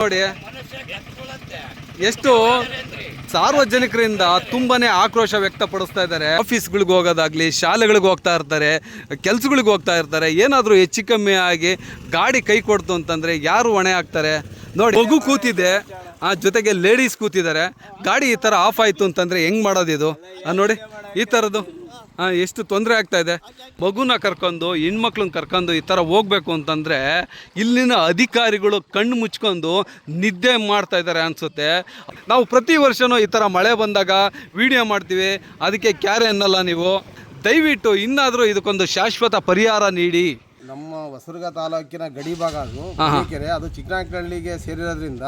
ನೋಡಿ. ಎಷ್ಟು ಸಾರ್ವಜನಿಕರಿಂದ ತುಂಬಾನೇ ಆಕ್ರೋಶ ವ್ಯಕ್ತಪಡಿಸ್ತಾ ಇದ್ದಾರೆ. ಆಫೀಸ್ಗಳಿಗೆ ಹೋಗೋದಾಗ್ಲಿ, ಶಾಲೆಗಳಿಗೆ ಹೋಗ್ತಾ ಇರ್ತಾರೆ, ಕೆಲ್ಸಗಳಿಗೆ ಹೋಗ್ತಾ ಇರ್ತಾರೆ. ಏನಾದರೂ ಹೆಚ್ಚು ಕಮ್ಮಿ ಆಗಿ ಗಾಡಿ ಕೈ ಕೊಡ್ತು ಅಂತಂದ್ರೆ ಯಾರು ಹೊಣೆ ಆಗ್ತಾರೆ? ನೋಡಿ, ಮಗು ಕೂತಿದೆ, ಆ ಜೊತೆಗೆ ಲೇಡೀಸ್ ಕೂತಿದ್ದಾರೆ. ಗಾಡಿ ಈ ಥರ ಆಫ್ ಆಯಿತು ಅಂತಂದ್ರೆ ಹೆಂಗ್ ಮಾಡೋದಿದು? ನೋಡಿ. ಈ ಥರದ್ದು ಹಾಂ ಎಷ್ಟು ತೊಂದರೆ ಆಗ್ತಾ ಇದೆ. ಮಗುನ ಕರ್ಕೊಂಡು ಹೆಣ್ಮಕ್ಳನ್ನ ಕರ್ಕೊಂಡು ಈ ಥರ ಹೋಗ್ಬೇಕು ಅಂತಂದರೆ ಇಲ್ಲಿನ ಅಧಿಕಾರಿಗಳು ಕಣ್ಣು ಮುಚ್ಕೊಂಡು ನಿದ್ದೆ ಮಾಡ್ತಾ ಇದ್ದಾರೆ ಅನಿಸುತ್ತೆ. ನಾವು ಪ್ರತಿ ವರ್ಷವೂ ಈ ಥರ ಮಳೆ ಬಂದಾಗ ವಿಡಿಯೋ ಮಾಡ್ತೀವಿ. ಅದಕ್ಕೆ ಕ್ಯಾರೆ ಅನ್ನಲ್ಲ ನೀವು. ದಯವಿಟ್ಟು ಇನ್ನಾದರೂ ಇದಕ್ಕೊಂದು ಶಾಶ್ವತ ಪರಿಹಾರ ನೀಡಿ. ನಮ್ಮ ಹೊಸರ್ಗ ತಾಲೂಕಿನ ಗಡಿ ಭಾಗ ಅದು ಕೆರೆ ಅದು ಚಿಕ್ಕನಕಳ್ಳಿಗೆ ಸೇರಿರೋದ್ರಿಂದ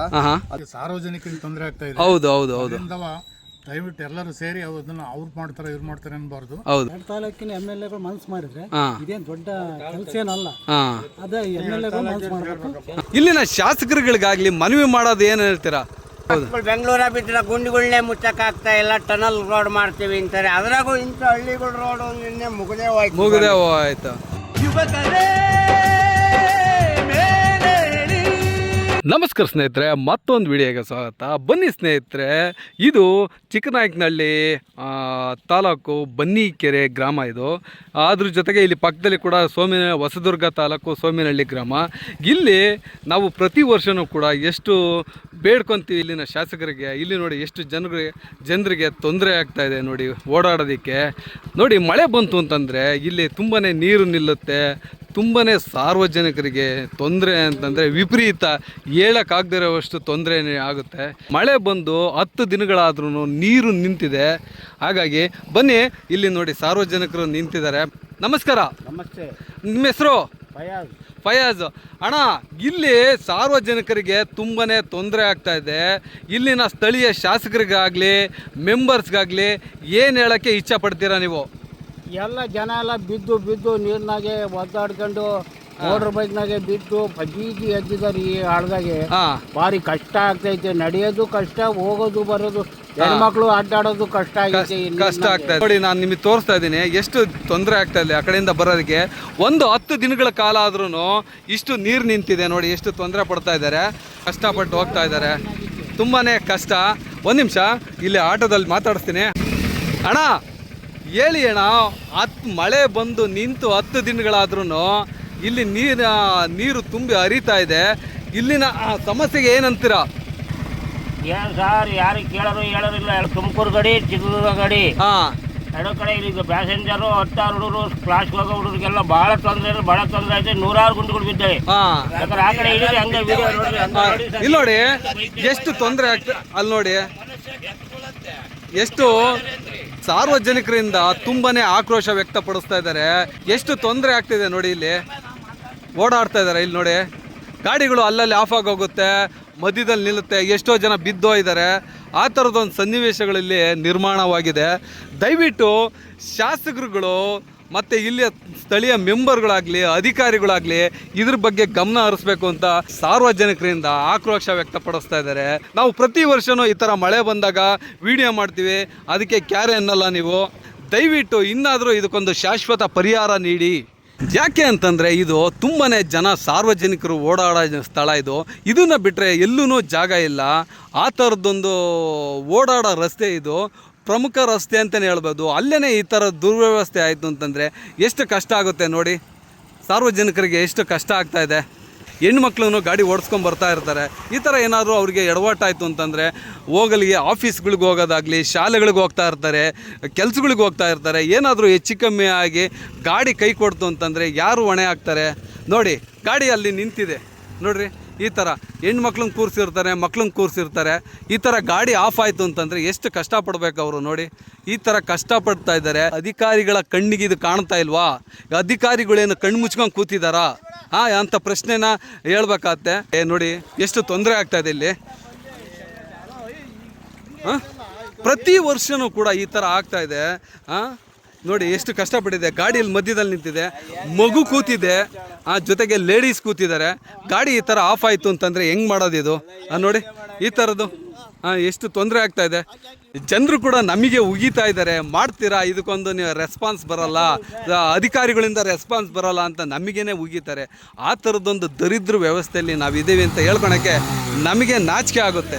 ಸಾರ್ವಜನಿಕರಿಗೆ ತೊಂದರೆ ಆಗ್ತಾ ಇದೆ. ಹೌದು ಹೌದು ಹೌದು. ದಯವಿಟ್ಟು ಎಲ್ಲರೂ ಸೇರಿ ಅದನ್ನ ಅವ್ರು ಮಾಡ್ತಾರೆ ಇವ್ರು ಮಾಡ್ತಾರೆ ಅನ್ಬಾರ್ದು. ಹೌದು. ಎರಡು ತಾಲೂಕಿನ ಎಂ ಎಲ್ ಎಗಳು ಮನ್ಸು ಮಾಡಿದ್ರೆ ಇದೇನ್ ದೊಡ್ಡ ಕೆಲಸ ಏನಲ್ಲ. ಹಾಂ. ಅದೇ ಎಂ ಎಲ್ ಎಗಳು ಮನ್ಸು ಮಾಡಬೇಕು. ಇಲ್ಲಿನ ಶಾಸಕರುಗಳಿಗಾಗ್ಲಿ ಮನವಿ ಮಾಡೋದು ಏನು ಹೇಳ್ತೀರಾ? ಬೆಂಗಳೂರ ಬಿದ್ದರೆ ಗುಂಡಿಗಳನ್ನೇ ಮುಚ್ಚಕ್ಕಾಗ್ತಾ ಇಲ್ಲ ಟನಲ್ ರೋಡ್ ಮಾಡ್ತೀವಿ ಅಂತಾರೆ. ಅದ್ರಾಗೂ ಇಂಥ ಹಳ್ಳಿಗಳ ರೋಡ್ ನಿನ್ನೆ ಮುಗದೇ ಹೋಯ್ತು. ಮುಗಿದೆ ಆಯ್ತು ನಮಸ್ಕಾರ ಸ್ನೇಹಿತರೆ, ಮತ್ತೊಂದು ವಿಡಿಯೋಗೆ ಸ್ವಾಗತ. ಬನ್ನಿ ಸ್ನೇಹಿತರೆ, ಇದು ಚಿಕ್ಕನಾಯಕನಹಳ್ಳಿ ತಾಲೂಕು ಬನ್ನಿಕೆರೆ ಗ್ರಾಮ ಇದು. ಅದ್ರ ಜೊತೆಗೆ ಇಲ್ಲಿ ಪಕ್ಕದಲ್ಲಿ ಕೂಡ ಸೋಮಿ ಹೊಸದುರ್ಗ ತಾಲೂಕು ಸೋಮಿನಹಳ್ಳಿ ಗ್ರಾಮ. ಇಲ್ಲಿ ನಾವು ಪ್ರತಿ ವರ್ಷವೂ ಕೂಡ ಎಷ್ಟು ಬೇಡ್ಕೊತೀವಿ ಇಲ್ಲಿನ ಶಾಸಕರಿಗೆ, ಇಲ್ಲಿ ನೋಡಿ ಎಷ್ಟು ಜನರಿಗೆ ಜನರಿಗೆ ತೊಂದರೆ ಆಗ್ತಾ ಇದೆ ನೋಡಿ ಓಡಾಡೋದಕ್ಕೆ. ನೋಡಿ ಮಳೆ ಬಂತು ಅಂತಂದರೆ ಇಲ್ಲಿ ತುಂಬಾ ನೀರು ನಿಲ್ಲುತ್ತೆ ತುಂಬಾ ಸಾರ್ವಜನಿಕರಿಗೆ ತೊಂದರೆ ಅಂತಂದರೆ ವಿಪರೀತ ಹೇಳೋಕ್ಕಾಗದೇ ಇರೋವಷ್ಟು ತೊಂದರೆ ಆಗುತ್ತೆ. ಮಳೆ ಬಂದು ಹತ್ತು ದಿನಗಳಾದ್ರೂ ನೀರು ನಿಂತಿದೆ. ಹಾಗಾಗಿ ಬನ್ನಿ ಇಲ್ಲಿ ನೋಡಿ ಸಾರ್ವಜನಿಕರು ನಿಂತಿದ್ದಾರೆ. ನಮಸ್ಕಾರ. ನಮಸ್ತೆ. ನಿಮ್ಮ ಹೆಸರು? ಫಯಾಜ್. ಫಯಾಜ್. ಅಣ್ಣ ಇಲ್ಲಿ ಸಾರ್ವಜನಿಕರಿಗೆ ತುಂಬಾ ತೊಂದರೆ ಆಗ್ತಾ ಇದೆ. ಇಲ್ಲಿನ ಸ್ಥಳೀಯ ಶಾಸಕರಿಗಾಗಲಿ ಮೆಂಬರ್ಸ್ಗಾಗಲಿ ಏನು ಹೇಳೋಕ್ಕೆ ಇಚ್ಛೆ ಪಡ್ತೀರಾ ನೀವು? ಎಲ್ಲ ಜನ ಎಲ್ಲ ಬಿದ್ದು ಬಿದ್ದು ನೀರ್ನಾಗೆ ಒದ್ದಾಡ್ಕೊಂಡು ಮೋಟರ್ ಬೈಕ್ನಾಗೆ ಬಿದ್ದು ಬಜೀಜಿ ಎದ್ದಿದ್ದಾರೆ ಈ ಹಳ್ದಾಗೆ ಹಾಂ. ಭಾರಿ ಕಷ್ಟ ಆಗ್ತೈತೆ. ನಡೆಯೋದು ಕಷ್ಟ ಹೋಗೋದು ಬರೋದು ಹೆಣ್ಮಕ್ಳು ಅಡ್ಡಾಡೋದು ಕಷ್ಟ ಆಗೈತೆ ಈ ಕಷ್ಟ ಆಗ್ತಾ ಇದೆ. ನೋಡಿ ನಾನು ನಿಮಗೆ ತೋರಿಸ್ತಾ ಇದ್ದೀನಿ ಎಷ್ಟು ತೊಂದರೆ ಆಗ್ತಾ ಇದೆ ಆ ಕಡೆಯಿಂದ ಬರೋದಕ್ಕೆ. ಒಂದು ಹತ್ತು ದಿನಗಳ ಕಾಲ ಆದ್ರೂ ಇಷ್ಟು ನೀರು ನಿಂತಿದೆ ನೋಡಿ ಎಷ್ಟು ತೊಂದರೆ ಪಡ್ತಾ ಇದ್ದಾರೆ ಕಷ್ಟಪಟ್ಟು ಹೋಗ್ತಾ ಇದ್ದಾರೆ. ತುಂಬಾ ಕಷ್ಟ. ಒಂದು ನಿಮಿಷ ಇಲ್ಲಿ ಆಟೋದಲ್ಲಿ ಮಾತಾಡಿಸ್ತೀನಿ. ಅಣ್ಣ ಹೇಳಿ ಅಣ್ಣ ಹತ್ತು ಮಳೆ ಬಂದು ನಿಂತು ಹತ್ತು ದಿನಗಳಾದ್ರೂ ಇಲ್ಲಿ ನೀರು ನೀರು ತುಂಬಿ ಹರಿತಾ ಇದೆ. ಇಲ್ಲಿನ ಸಮಸ್ಯೆಗೆ ಏನಂತೀರ? ಏನು ಸರ್ ಯಾರಿಗೆ ಕೇಳೋರು ಹೇಳೋರಿಲ್ಲ ತುಮಕೂರು ಗಡಿ ಚಿತ್ರದುರ್ಗ ಗಡಿ. ಹಾಂ. ಎರಡು ಕಡೆ ಈಗ ಪ್ಯಾಸೆಂಜರು ಹತ್ತಾರು ಹುಡುಗರು ಕ್ಲಾಸ್ಗೆ ಹೋಗೋ ಹುಡುಗರಿಗೆಲ್ಲ ಭಾಳ ತೊಂದರೆ ಭಾಳ ತೊಂದರೆ ಆಯ್ತು. ನೂರಾರು ಗುಂಡುಗಳು ಬಿದ್ದಾವೆ. ಹಾಂ. ಯಾಕಂದ್ರೆ ಆ ಕಡೆ ಹಿಡಿದ್ರೆ ಹಂಗೆ ವಿಡಿಯೋ ನೋಡ್ರಿ ಹಂಗೆ ನೋಡಿ ಸರ್. ಇಲ್ಲಿ ನೋಡಿ ಎಷ್ಟು ತೊಂದರೆ ಆಗ್ತದೆ ಅಲ್ಲಿ ನೋಡಿ. ಎಷ್ಟು ಸಾರ್ವಜನಿಕರಿಂದ ತುಂಬಾನೇ ಆಕ್ರೋಶ ವ್ಯಕ್ತಪಡಿಸ್ತಾ ಇದ್ದಾರೆ. ಎಷ್ಟು ತೊಂದರೆ ಆಗ್ತಿದೆ ನೋಡಿ ಇಲ್ಲಿ. ಓಡಾಡ್ತಾ ಇದ್ದಾರೆ ಇಲ್ಲಿ ನೋಡಿ. ಗಾಡಿಗಳು ಅಲ್ಲಲ್ಲಿ ಆಫ್ ಆಗೋಗುತ್ತೆ ಮಧ್ಯದಲ್ಲಿ ನಿಲ್ಲುತ್ತೆ. ಎಷ್ಟೋ ಜನ ಬಿದ್ದೋ ಇದ್ದಾರೆ. ಆ ಥರದೊಂದು ಸನ್ನಿವೇಶಗಳಲ್ಲಿ ನಿರ್ಮಾಣವಾಗಿದೆ. ದಯವಿಟ್ಟು ಶಾಸಕರುಗಳು ಮತ್ತು ಇಲ್ಲಿಯ ಸ್ಥಳೀಯ ಮೆಂಬರ್ಗಳಾಗಲಿ, ಅಧಿಕಾರಿಗಳಾಗಲಿ ಇದ್ರ ಬಗ್ಗೆ ಗಮನ ಹರಿಸ್ಬೇಕು ಅಂತ ಸಾರ್ವಜನಿಕರಿಂದ ಆಕ್ರೋಶ ವ್ಯಕ್ತಪಡಿಸ್ತಾ ಇದ್ದಾರೆ. ನಾವು ಪ್ರತಿ ವರ್ಷವೂ ಈ ಥರ ಮಳೆ ಬಂದಾಗ ವಿಡಿಯೋ ಮಾಡ್ತೀವಿ. ಅದಕ್ಕೆ ಕ್ಯಾರೆ ಅನ್ನಲ್ಲ ನೀವು. ದಯವಿಟ್ಟು ಇನ್ನಾದರೂ ಇದಕ್ಕೊಂದು ಶಾಶ್ವತ ಪರಿಹಾರ ನೀಡಿ. ಯಾಕೆ ಅಂತಂದರೆ ಇದು ತುಂಬಾ ಜನ ಸಾರ್ವಜನಿಕರು ಓಡಾಡೋ ಸ್ಥಳ ಇದು. ಇದನ್ನು ಬಿಟ್ಟರೆ ಎಲ್ಲೂ ಜಾಗ ಇಲ್ಲ. ಆ ಥರದ್ದೊಂದು ಓಡಾಡೋ ರಸ್ತೆ ಇದು. ಪ್ರಮುಖ ರಸ್ತೆ ಅಂತಲೇ ಹೇಳ್ಬೋದು. ಅಲ್ಲೇ ಈ ಥರ ದುರ್ವ್ಯವಸ್ಥೆ ಆಯಿತು ಅಂತಂದರೆ ಎಷ್ಟು ಕಷ್ಟ ಆಗುತ್ತೆ ನೋಡಿ. ಸಾರ್ವಜನಿಕರಿಗೆ ಎಷ್ಟು ಕಷ್ಟ ಆಗ್ತಾ ಇದೆ. ಹೆಣ್ಮಕ್ಳು ಗಾಡಿ ಓಡಿಸ್ಕೊಂಡು ಬರ್ತಾ ಇರ್ತಾರೆ. ಈ ಥರ ಏನಾದರೂ ಅವರಿಗೆ ಎಡವಾಟಾಯಿತು ಅಂತಂದರೆ ಹೋಗಲಿಗೆ ಆಫೀಸ್ಗಳಿಗೆ ಹೋಗೋದಾಗಲಿ, ಶಾಲೆಗಳಿಗೆ ಹೋಗ್ತಾ ಇರ್ತಾರೆ, ಕೆಲ್ಸಗಳಿಗೆ ಹೋಗ್ತಾ ಇರ್ತಾರೆ. ಏನಾದರೂ ಹೆಚ್ಚು ಕಮ್ಮಿ ಆಗಿ ಗಾಡಿ ಕೈ ಕೊಡ್ತು ಅಂತಂದರೆ ಯಾರು ಹೊಣೆ ಆಗ್ತಾರೆ? ನೋಡಿ ಗಾಡಿ ಅಲ್ಲಿ ನಿಂತಿದೆ. ನೋಡ್ರಿ. ಈ ಥರ ಹೆಣ್ಮಕ್ಳನ್ನ ಕೂರಿಸಿರ್ತಾರೆ ಮಕ್ಳನ್ನ ಕೂರಿಸಿರ್ತಾರೆ, ಈ ಥರ ಗಾಡಿ ಆಫ್ ಆಯಿತು ಅಂತಂದರೆ ಎಷ್ಟು ಕಷ್ಟಪಡ್ಬೇಕು ಅವರು ನೋಡಿ. ಈ ಥರ ಕಷ್ಟಪಡ್ತಾ ಇದ್ದಾರೆ. ಅಧಿಕಾರಿಗಳ ಕಣ್ಣಿಗೆ ಇದು ಕಾಣ್ತಾ ಇಲ್ವಾ? ಅಧಿಕಾರಿಗಳೇನು ಕಣ್ಣು ಮುಚ್ಕೊಂಡು ಕೂತಿದ್ದಾರಾ ಹಾಂ ಅಂಥ ಪ್ರಶ್ನೆನ ಹೇಳ್ಬೇಕಾಗತ್ತೆ ಏ, ನೋಡಿ, ಎಷ್ಟು ತೊಂದರೆ ಆಗ್ತಾ ಇದೆ ಇಲ್ಲಿ. ಹಾಂ? ಪ್ರತಿ ವರ್ಷವೂ ಕೂಡ ಈ ಥರ ಆಗ್ತಾ ಇದೆ. ಹಾಂ? ನೋಡಿ ಎಷ್ಟು ಕಷ್ಟಪಟ್ಟಿದೆ. ಗಾಡಿಯಲ್ಲಿ ಮಧ್ಯದಲ್ಲಿ ನಿಂತಿದೆ. ಮಗು ಕೂತಿದೆ. ಆ ಜೊತೆಗೆ ಲೇಡೀಸ್ ಕೂತಿದ್ದಾರೆ. ಗಾಡಿ ಈ ಥರ ಆಫ್ ಆಯಿತು ಅಂತಂದರೆ ಹೆಂಗೆ ಮಾಡೋದು ಇದು? ನೋಡಿ, ಈ ಥರದ್ದು ಹಾಂ ಎಷ್ಟು ತೊಂದರೆ ಆಗ್ತಾ ಇದೆ. ಜನರು ಕೂಡ ನಮಗೆ ಉಗಿತಾ ಇದ್ದಾರೆ. ಮಾಡ್ತೀರಾ? ಇದಕ್ಕೊಂದು ನೀವು ರೆಸ್ಪಾನ್ಸ್ ಬರಲ್ಲ. ಅಧಿಕಾರಿಗಳಿಂದ ರೆಸ್ಪಾನ್ಸ್ ಬರಲ್ಲ ಅಂತ ನಮಗೇನೆ ಉಗಿತಾರೆ. ಆ ಥರದ್ದೊಂದು ದರಿದ್ರ ವ್ಯವಸ್ಥೆಯಲ್ಲಿ ನಾವು ಇದ್ದೀವಿ ಅಂತ ಹೇಳ್ಕೊಳಕ್ಕೆ ನಮಗೆ ನಾಚಿಕೆ ಆಗುತ್ತೆ.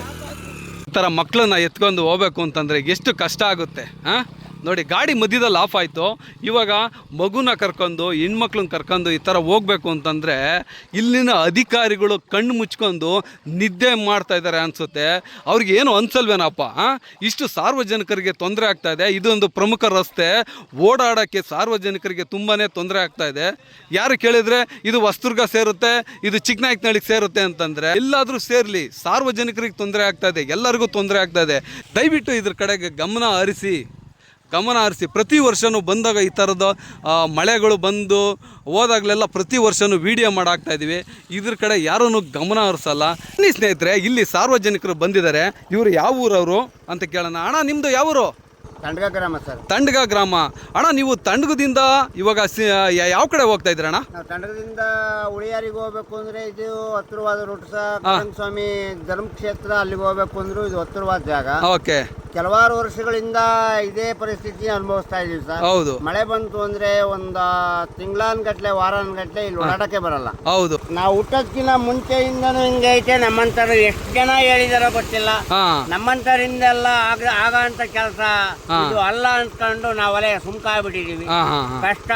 ಈ ಥರ ಮಕ್ಕಳನ್ನ ಎತ್ಕೊಂಡು ಹೋಗ್ಬೇಕು ಅಂತಂದರೆ ಎಷ್ಟು ಕಷ್ಟ ಆಗುತ್ತೆ ಹಾಂ ನೋಡಿ, ಗಾಡಿ ಮಧ್ಯದಲ್ಲಿ ಆಫ್ ಆಯಿತು. ಇವಾಗ ಮಗುನ ಕರ್ಕೊಂಡು, ಹೆಣ್ಮಕ್ಳನ್ನ ಕರ್ಕೊಂಡು ಈ ಥರ ಹೋಗ್ಬೇಕು ಅಂತಂದರೆ ಇಲ್ಲಿನ ಅಧಿಕಾರಿಗಳು ಕಣ್ಣು ಮುಚ್ಕೊಂಡು ನಿದ್ದೆ ಮಾಡ್ತಾ ಇದ್ದಾರೆ ಅನಿಸುತ್ತೆ. ಅವ್ರಿಗೆ ಏನು ಅನ್ಸಲ್ವೇನಪ್ಪ ಇಷ್ಟು ಸಾರ್ವಜನಿಕರಿಗೆ ತೊಂದರೆ ಆಗ್ತಾ ಇದೆ. ಇದೊಂದು ಪ್ರಮುಖ ರಸ್ತೆ. ಓಡಾಡೋಕ್ಕೆ ಸಾರ್ವಜನಿಕರಿಗೆ ತುಂಬಾ ತೊಂದರೆ ಆಗ್ತಾ ಇದೆ. ಯಾರು ಕೇಳಿದರೆ, ಇದು ವಸ್ತುರ್ಗ ಸೇರುತ್ತೆ, ಇದು ಚಿಕ್ಕನಾಯಕನಹಳ್ಳಿಗೆ ಸೇರುತ್ತೆ ಅಂತಂದರೆ, ಎಲ್ಲಾದರೂ ಸೇರಲಿ, ಸಾರ್ವಜನಿಕರಿಗೆ ತೊಂದರೆ ಆಗ್ತಾ ಇದೆ, ಎಲ್ಲರಿಗೂ ತೊಂದರೆ ಆಗ್ತಾ ಇದೆ. ದಯವಿಟ್ಟು ಇದ್ರ ಕಡೆಗೆ ಗಮನ ಹರಿಸಿ. ಗಮನ ಹರಿಸಿ ಪ್ರತಿ ವರ್ಷವೂ ಬಂದಾಗ ಈ ಥರದ ಮಳೆಗಳು ಬಂದು ಹೋದಾಗಲೆಲ್ಲ ಪ್ರತಿ ವರ್ಷವೂ ವಿಡಿಯೋ ಮಾಡಾಕ್ತಾ ಇದ್ದೀವಿ. ಇದ್ರ ಕಡೆ ಯಾರೂ ಗಮನ ಹರಿಸಲ್ಲ. ಇಲ್ಲಿ ಸ್ನೇಹಿತರೆ ಇಲ್ಲಿ ಸಾರ್ವಜನಿಕರು ಬಂದಿದ್ದಾರೆ. ಇವರು ಯಾವ ಊರವರು ಅಂತ ಕೇಳೋಣ. ಅಣ್ಣ ನಿಮ್ಮದು ಯಾವ ಊರು? ತಂಡಗ ಗ್ರಾಮ ಸರ್. ತಂಡಗ ಗ್ರಾಮ. ಅಣ್ಣ ನೀವು ತಂಡಗದಿಂದ ಇವಾಗ ಯಾವ ಕಡೆ ಹೋಗ್ತಾ ಇದ್ರಣ್ಣ ಅಣ್ಣ? ತಂಡಗದಿಂದ ಉಳಿಯಾರಿಗೆ ಹೋಗ್ಬೇಕು ಅಂದ್ರೆ ಇದು ಹತ್ತಿರವಾದ ರೂಟ್ ಸರ್ ಸ್ವಾಮಿ ಧರ್ಮಕ್ಷೇತ್ರ ಅಲ್ಲಿಗೆ ಹೋಗ್ಬೇಕು ಅಂದ್ರು ಇದು ಹತ್ತಿರವಾದ ಜಾಗ. ಓಕೆ. ಕೆಲವಾರು ವರ್ಷಗಳಿಂದ ಇದೇ ಪರಿಸ್ಥಿತಿ ಅನುಭವಿಸ್ತಾ ಇದೀವಿ ಸರ್. ಹೌದು. ಮಳೆ ಬಂತು ಅಂದ್ರೆ ಒಂದ ತಿಂಗಳಾನಗಟ್ಟಲೆ ವಾರನ್ ಗಟ್ಲೆ ಇಲ್ಲಿ ಓಡಾಟಕ್ಕೆ ಬರಲ್ಲ. ಹೌದು. ನಾವು ಹುಟ್ಟೋದ್ಕಿಂತ ಮುಂಚೆಯಿಂದನೂ ಹಿಂಗೈತೆ ಐತೆ ನಮ್ಮಂತರ ಎಷ್ಟು ಜನ ಹೇಳಿದಾರೋ ಗೊತ್ತಿಲ್ಲ. ನಮ್ಮಂತರಿಂದೆಲ್ಲ ಆಗ ಅಂತ ಕೆಲಸ ಇದು ಅಲ್ಲ ಅನ್ಕೊಂಡು ನಾವಲ್ಲೇ ಸುಮ್ಕಾಗ್ಬಿಟ್ಟಿದೀವಿ ಆಗ್ಬಿಟ್ಟಿದೀವಿ. ಕಷ್ಟ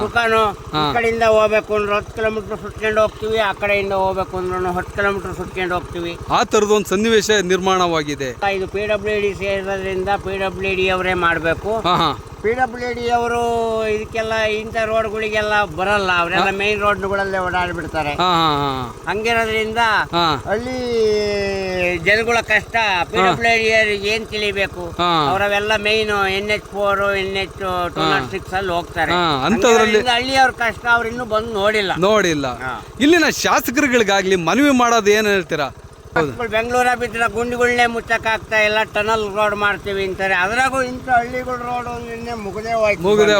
ಸುಖನು ಈ ಕಡೆಯಿಂದ ಹೋಗ್ಬೇಕು ಅಂದ್ರೆ ಹತ್ತು ಕಿಲೋಮೀಟರ್ ಸುತ್ಕೊಂಡು ಹೋಗ್ತೀವಿ ಆ ಕಡೆಯಿಂದ ಹೋಗ್ಬೇಕು ಅಂದ್ರೂ ಹತ್ತು ಕಿಲೋಮೀಟರ್ ಸುತ್ಕೊಂಡು ಹೋಗ್ತೀವಿ. ಆ ಥರದೊಂದು ಸನ್ನಿವೇಶ ನಿರ್ಮಾಣವಾಗಿದೆ. ಇದು ಪಿ ಡಬ್ಲ್ಯೂ ಡಿ ಸೇರೋದ್ರಿಂದ ಪಿ ಡಬ್ಲ್ಯೂ ಡಿ ಅವರೇ ಮಾಡಬೇಕು. ಹಾಂ ಹಾಂ. ಪಿ ಡಬ್ಲ್ಯೂ ಡಿ ಅವರು ಇದಕ್ಕೆಲ್ಲ ಇಂಥ ರೋಡ್ಗಳಿಗೆಲ್ಲ ಬರಲ್ಲ ಅವರೆಲ್ಲ ಮೇನ್ ರೋಡ್ಗಳಲ್ಲೇ ಓಡಾಡ್ಬಿಡ್ತಾರೆ. ಹಾಂ ಹಾಂ ಹಾಂ. ಹಂಗಿರೋದ್ರಿಂದ ಅಲ್ಲಿ ಹಳ್ಳಿ ಜನಗಳ ಕಷ್ಟ ಪಿ ಡಬ್ಲ್ಯೂ ಡಿ ಏನ್ ತಿಳಿಬೇಕು? ಹಾ. ಅವರವೆಲ್ಲ main N H four N H two naught six ಅಲ್ಲಿ ಹೋಗ್ತಾರೆ. ಅಂತ ಅಂಥದ್ರಲ್ಲಿ- ಹಳ್ಳಿ ಅವ್ರ ಕಷ್ಟ ಅವ್ರು ಇನ್ನೂ ಬಂದು ನೋಡಿಲ್ಲ. ನೋಡಿಲ್ಲ. ಹಾ. ಇಲ್ಲಿನ ಶಾಸಕರುಗಳಿಗಾಗ್ಲಿ ಮನವಿ ಮಾಡೋದು ಏನು ಹೇಳ್ತೀರಾ? ಬೆಂಗಳೂರ ಬಿದ್ದರೆ ಗುಂಡಿಗಳನ್ನೇ ಮುಚ್ಚಕ್ಕಾಗ್ತಾ ಇಲ್ಲ ಟನಲ್ ರೋಡ್ ಮಾಡ್ತೀವಿ ಅಂತಾರೆ. ಅದ್ರಾಗೂ ಇಂಥ ಹಳ್ಳಿಗಳ ರೋಡ್ ನಿನ್ನೆ ಮುಗದೇ ಹೋಯ್ತು. ಮುಗಿದೇ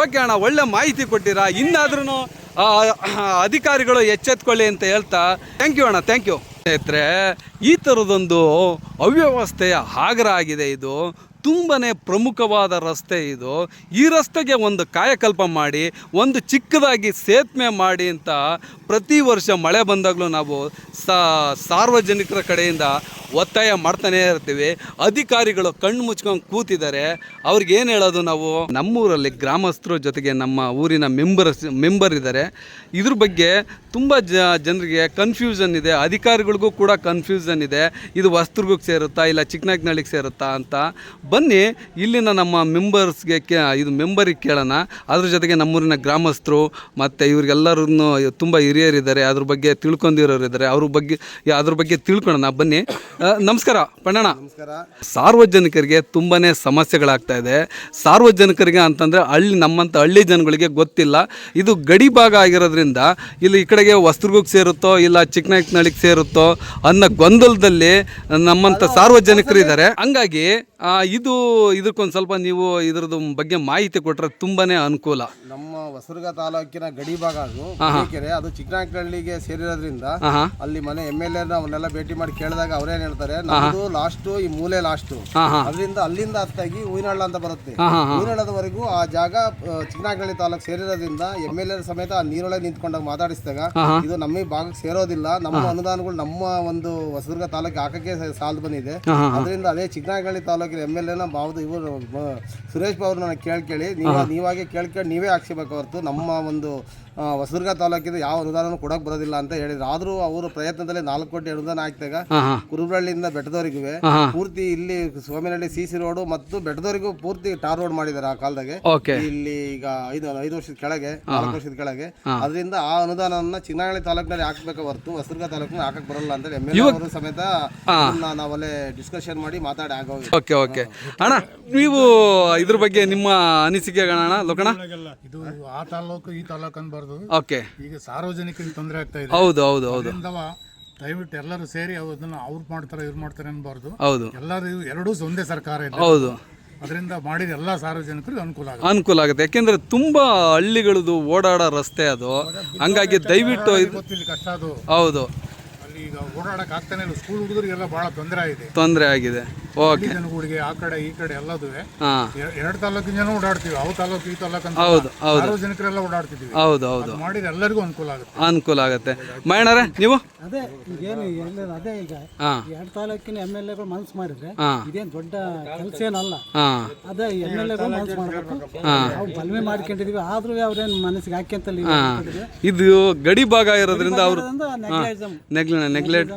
ಓಕೆ ಅಣ್ಣ ಒಳ್ಳೆ ಮಾಹಿತಿ ಕೊಟ್ಟಿರಾ. ಇನ್ನಾದ್ರೂ ಅಧಿಕಾರಿಗಳು ಎಚ್ಚೆತ್ಕೊಳ್ಳಿ ಅಂತ ಹೇಳ್ತಾ ಥ್ಯಾಂಕ್ ಯು ಅಣ್ಣ ಥ್ಯಾಂಕ್ ಯು ಸ್ನೇಹಿತರೆ ಈ ಥರದೊಂದು ಅವ್ಯವಸ್ಥೆಯ ಆಗರ ಆಗಿದೆ ಇದು. ತುಂಬನೇ ಪ್ರಮುಖವಾದ ರಸ್ತೆ ಇದು. ಈ ರಸ್ತೆಗೆ ಒಂದು ಕಾಯಕಲ್ಪ ಮಾಡಿ, ಒಂದು ಚಿಕ್ಕದಾಗಿ ಸೇತುವೆ ಮಾಡಿ ಅಂತ ಪ್ರತಿ ವರ್ಷ ಮಳೆ ಬಂದಾಗಲೂ ನಾವು ಸಾರ್ವಜನಿಕರ ಕಡೆಯಿಂದ ಒತ್ತಾಯ ಮಾಡ್ತಾನೆ ಇರ್ತೀವಿ. ಅಧಿಕಾರಿಗಳು ಕಣ್ಣು ಮುಚ್ಕೊಂಡು ಕೂತಿದ್ದಾರೆ. ಅವ್ರಿಗೆ ಏನು ಹೇಳೋದು ನಾವು? ನಮ್ಮೂರಲ್ಲಿ ಗ್ರಾಮಸ್ಥರ ಜೊತೆಗೆ ನಮ್ಮ ಊರಿನ ಮೆಂಬರ್ಸ್ ಮೆಂಬರ್ ಇದ್ದಾರೆ. ಇದ್ರ ಬಗ್ಗೆ ತುಂಬ ಜನರಿಗೆ ಕನ್ಫ್ಯೂಷನ್ ಇದೆ. ಅಧಿಕಾರಿಗಳಿಗೂ ಕೂಡ ಕನ್ಫ್ಯೂಷನ್ ಇದೆ. ಇದು ವಸ್ತುರ್ಗಕ್ಕೆ ಸೇರುತ್ತಾ ಇಲ್ಲ ಚಿಕ್ಕನಾಗ್ನಳ್ಳಿಗೆ ಸೇರುತ್ತಾ ಅಂತ. ಬನ್ನಿ, ಇಲ್ಲಿನ ನಮ್ಮ ಮೆಂಬರ್ಸ್ಗೆ ಕೇ, ಇದು ಮೆಂಬರಿಗೆ ಕೇಳೋಣ. ಅದ್ರ ಜೊತೆಗೆ ನಮ್ಮೂರಿನ ಗ್ರಾಮಸ್ಥರು ಮತ್ತು ಇವ್ರಿಗೆಲ್ಲರೂ ತುಂಬ ಹಿರಿಯರಿದ್ದಾರೆ. ಅದ್ರ ಬಗ್ಗೆ ತಿಳ್ಕೊಂಡಿರೋರು ಇದ್ದಾರೆ ಅವ್ರ ಬಗ್ಗೆ, ಅದ್ರ ಬಗ್ಗೆ ತಿಳ್ಕೊಳ್ಳೋಣ. ಬನ್ನಿ ಆ, ನಮಸ್ಕಾರ ಪಣ್ಣಣ್ಣ. ನಮಸ್ಕಾರ. ಸಾರ್ವಜನಿಕರಿಗೆ ತುಂಬಾ ಸಮಸ್ಯೆಗಳಾಗ್ತಾ ಇದೆ. ಸಾರ್ವಜನಿಕರಿಗೆ ಅಂತಂದರೆ ಹಳ್ಳಿ ನಮ್ಮಂಥ ಹಳ್ಳಿ ಜನಗಳಿಗೆ ಗೊತ್ತಿಲ್ಲ. ಇದು ಗಡಿ ಭಾಗ ಆಗಿರೋದ್ರಿಂದ ಇಲ್ಲಿ ಈ ಕಡೆಗೆ ವಸ್ತ್ರಗುಗ್ ಸೇರುತ್ತೋ ಇಲ್ಲ ಚಿಕ್ಕನಾಯಕನಹಳ್ಳಿಗೆ ಸೇರುತ್ತೋ ಅನ್ನೋ ಗೊಂದಲದಲ್ಲಿ ನಮ್ಮಂಥ ಸಾರ್ವಜನಿಕರು ಇದ್ದಾರೆ. ಹಂಗಾಗಿ ಇದು ಇದಕ್ಕೊಂದು ಸ್ವಲ್ಪ ನೀವು ಇದ್ರದ್ದು ಬಗ್ಗೆ ಮಾಹಿತಿ ಕೊಟ್ಟರೆ ತುಂಬಾನೇ ಅನುಕೂಲ. ನಮ್ಮ ಹೊಸದುರ್ಗ ತಾಲೂಕಿನ ಗಡಿ ಭಾಗ ಅದು ಕೆರೆ ಅದು ಚಿಕ್ಕನಾಕಳ್ಳಿಗೆ ಸೇರಿರೋದ್ರಿಂದ ಅಲ್ಲಿ ಮನೆ ಎಂ ಎಲ್ ಅವನ್ನೆಲ್ಲ ಭೇಟಿ ಮಾಡಿ ಕೇಳಿದಾಗ ಅವ್ರೇನ್ ಹೇಳ್ತಾರೆ ನಮ್ದು ಲಾಸ್ಟ್ ಈ ಮೂಲೆ ಲಾಸ್ಟ್ ಅದರಿಂದ ಅಲ್ಲಿಂದ ಹತ್ತಾಗಿ ಹೂವಿನಹಳ್ಳ ಅಂತ ಬರುತ್ತೆ. ಹೂವಿನಹಳ್ಳದವರೆಗೂ ಆ ಜಾಗ ಚಿಕ್ಕನಾಕಳ್ಳಿ ತಾಲೂಕ್ ತಾಲೂಕು ಸೇರಿರೋದ್ರಿಂದ ಎಂ ಎಲ್ ಎ ಸಮೇತ ಆ ನೀರೊಳಗೆ ನಿಂತ್ಕೊಂಡಾಗ ಮಾತಾಡಿಸಿದಾಗ ಇದು ನಮ್ಮ ಭಾಗಕ್ಕೆ ಸೇರೋದಿಲ್ಲ. ನಮ್ಮ ಅನುದಾನಗಳು ನಮ್ಮ ಒಂದು ಹೊಸದುರ್ಗ ತಾಲೂಕಿಗೆ ಹಾಕಕ್ಕೆ ಸಾಲ್ದು ಬಂದಿದೆ. ಅದರಿಂದ ಅದೇ ಚಿಕ್ಕನಾಯಕನಹಳ್ಳಿ ತಾಲೂಕಿನ ಎಂ ಎಲ್ ಎನ ಬಾವುದು ಇವರು ಸುರೇಶ್ ಬಾಬು ನನಗೆ ಕೇಳ್ಕೇಳಿ ಕೇಳಿ ನೀವು ನೀವಾಗೆ ಕೇಳ್ಕೊಂಡು ನೀವೇ ಹಾಕ್ಸ್ಬೇಕು ಹೊರತು ನಮ್ಮ ಒಂದು ಹೊಸದುರ್ಗ ತಾಲೂಕಿನ ಯಾವ ಅನುದಾನನೂ ಕೊಡಕ್ ಬರೋದಿಲ್ಲ ಅಂತ ಹೇಳಿದ್ರು. ಆದ್ರೂ ಅವರು ಪ್ರಯತ್ನದಲ್ಲಿ ನಾಲ್ಕು ಕೋಟಿ ಅನುದಾನ ಹಾಕಿದಾಗ ಕುರುಬಳ್ಳಿಯಿಂದ ಬೆಟ್ಟದವರಿಗೆ ಪೂರ್ತಿ ಇಲ್ಲಿ ಸೋಮಿನಹಳ್ಳಿ ಸಿ ಸಿ ರೋಡ್ ಮತ್ತು ಬೆಟ್ಟದವರಿಗೂ ಪೂರ್ತಿ ಟಾರ್ ರೋಡ್ ಮಾಡಿದ್ದಾರೆ ಆ ಕಾಲದಾಗೆ. ಓಕೆ. ಇಲ್ಲಿ ಈಗ ಐದು ಐದು ವರ್ಷದ ಕೆಳಗೆ ನಾಲ್ಕು ವರ್ಷದ ಕೆಳಗೆ. ಅದರಿಂದ ಆ ಅನುದಾನವನ್ನ ಚಿನ್ನಹಳ್ಳಿ ತಾಲೂಕಿನಲ್ಲಿ ಹಾಕ್ಬೇಕು ಹೊರತು ಹೊಸದುರ್ಗ ತಾಲೂಕಿನ ಹಾಕಕ್ ಬರಲ್ಲ ಅಂತ ಎಂ ಎಲ್ ಅವರು ಸಮೇತ ನಾವಲ್ಲೇ ಡಿಸ್ಕಷನ್ ಮಾಡಿ ಮಾತಾಡಿ ಆಗೋಗಿ. Okay okay. ಅಣ್ಣ ನೀವು ಇದ್ರ ಬಗ್ಗೆ ನಿಮ್ಮ ಅನಿಸಿಕೆ ಅಣ್ಣ ಲೋಕಣ ಇದು ಆ ತಾಲೂಕು ಈ ತಾಲೂಕು ಅನ್ಬಾರ್ದು ಓಕೆ ಈಗ ಸಾರ್ವಜನಿಕರಿಗೆ ತೊಂದರೆ ಆಗ್ತಾ ಇದೆ. ಹೌದು ಹೌದು ಹೌದು. ಅದರಿಂದವ ದಯವಿಟ್ಟು ಎಲ್ಲರೂ ಸೇರಿ ಅದನ್ನ ಅವ್ರು ಮಾಡ್ತಾರೆ ಇವ್ರು ಮಾಡ್ತಾರೆ ಅನ್ಬಾರ್ದು. ಹೌದು. ಎಲ್ಲರೂ ಎರಡೂ ಒಂದೇ ಸರ್ಕಾರ ಇದೆ ಹೌದು. ಅದರಿಂದ ಮಾಡಿದ ಎಲ್ಲ ಸಾರ್ವಜನಿಕರಿಗೆ ಅನುಕೂಲ ಆಗುತ್ತೆ. ಅನುಕೂಲ ಆಗುತ್ತೆ. ಯಾಕೆಂದ್ರೆ ತುಂಬಾ ಹಳ್ಳಿಗಳದು ಓಡಾಡೋ ರಸ್ತೆ ಅದು. ಹಂಗಾಗಿ ದಯವಿಟ್ಟು ಇದು ಗೊತ್ತಿಲ್ಲ ಕಷ್ಟ ಅದು. ಹೌದು. ಅಲ್ಲಿ ಈಗ ಓಡಾಡಕ್ ಆಗ್ತಾನೆ ಇಲ್ಲ. ಸ್ಕೂಲ್ ಹುಡುಗರಿಗೆಲ್ಲ ಬಹಳ ತೊಂದರೆ ಆಗಿದೆ. ತೊಂದರೆ ಆಗಿದೆ. ಓಕೆ ಜನಗಳಿಗೆ ಆ ಕಡೆ ಈ ಕಡೆ ಎಲ್ಲದೂ ಹಾ. ಎರಡು ತಾಲೂಕಿನ ಜನ ಓಡಾಡ್ತೀವಿ ಅವು ತಾಲೂಕು ಈ ತಾಲೂಕು ಅಂತ ಹೌದು ಹೌದು. ಸಾರ್ವಜನಿಕರೆಲ್ಲ ಓಡಾಡ್ತಿದ್ವಿ ಹೌದು ಹೌದು. ಅದು ಮಾಡಿದ್ರೆ ಎಲ್ಲರಿಗೂ ಅನುಕೂಲ ಆಗುತ್ತೆ. ಅನುಕೂಲ ಆಗುತ್ತೆ. ಮೈಣರೇ ನೀವು? ಅದೇ ಈಗೇನು ಎಲ್ಲ ಅದೇ ಈಗ. ಎರಡು ತಾಲೂಕಿನ ಎಂ ಎಲ್ ಎಗಳು ಮನಸ್ಸು ಮಾಡಿದ್ರೆ. ಇದೇನು ದೊಡ್ಡ ಕೆಲಸ ಏನಲ್ಲ. ಹಾ. ಅದೇ ಎಂ ಎಲ್ ಎಗಳು ಮನಸ್ಸು ಮಾಡಬೇಕು. ಹಾ. ನಾವು ಬಲ್ಮೆ ಮಾಡ್ಕೊಂಡಿದೀವಿ ಆದ್ರೂ ಅವ್ರೇನು ಮನಸ್ಸಿಗೆ ಹಾಕ್ಯಂತಲ್ಲಿ ಇದು ಗಡಿ ಭಾಗ ಇರೋದ್ರಿಂದ ಅವರು ನೆಗ್ಲೈಸಮ್ ನೆಗ್ಲೆ ನೆಗ್ಲೆಟ್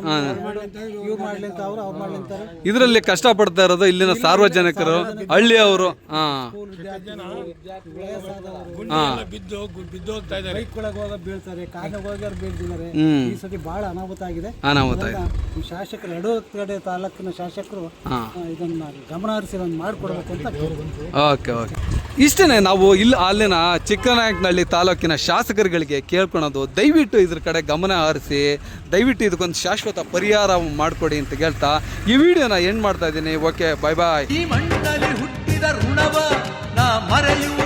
ಇವ್ರು ಮಾಡ್ಲಿಂತ ಅವ್ರು ಅವ್ರು ಮಾಡ್ಲಿಂತಾರೆ ಇದರಲ್ಲಿ ಕಷ್ಟಪಡ್ತಾ ಇರೋದು ಇಲ್ಲಿನ ಸಾರ್ವಜನಿಕರು ಹಳ್ಳಿಯವರು ಹಾ. ಹಾ ಬೈಕ್ ಒಳಗೆ ಹೋಗಿ ಬೀಳ್ತಾರೆ ಕಾರ್ನಾಗ ಹೋಗಿ ಬೀಳ್ತಿದ್ದಾರೆ. ಹ್ಮ್. ಈ ಸತಿ ಬಹಳ ಅನಾಹುತ ಆಗಿದೆ. ಅನಾಹುತ ಇದೆ. ಈ ಶಾಸಕರು ಎರಡು ಕಡೆ ತಾಲೂಕಿನ ಶಾಸಕರು ಹಾ. ಆ, ಇದನ್ನ ಗಮನ ಹರಿಸಿ ಒಂದು ಮಾಡಿಕೊಡ್ಬೇಕು ಅಂತ ಕೇಳ್ಕೊಂತೀವಿ. Okay okay. ಇಷ್ಟೇ ನಾವು ಇಲ್ಲಿ ಅಲ್ಲಿನ ಚಿಕ್ಕನಾಯಕನಹಳ್ಳಿ ತಾಲೂಕಿನ ಶಾಸಕರುಗಳಿಗೆ ಕೇಳ್ಕೊಳೋದು. ದಯವಿಟ್ಟು ಇದ್ರ ಕಡೆ ಗಮನ ಹರಿಸಿ ದಯವಿಟ್ಟು ಇದಕ್ಕೊಂದು ಶಾಶ್ವತ ಪರಿಹಾರ ಮಾಡಿಕೊಡಿ ಅಂತ ಕೇಳ್ತಾ ಈ ವಿಡಿಯೋನ ಎಂಡ್ ಮಾಡ್ತಾ ಇದ್ದೀನಿ. ಓಕೆ ಬಾಯ್ ಬಾಯ್ ಈ ಮಣ್ಣಲ್ಲಿ ಹುಟ್ಟಿದ ಋಣವ ನಾ ಮರೆಯುವ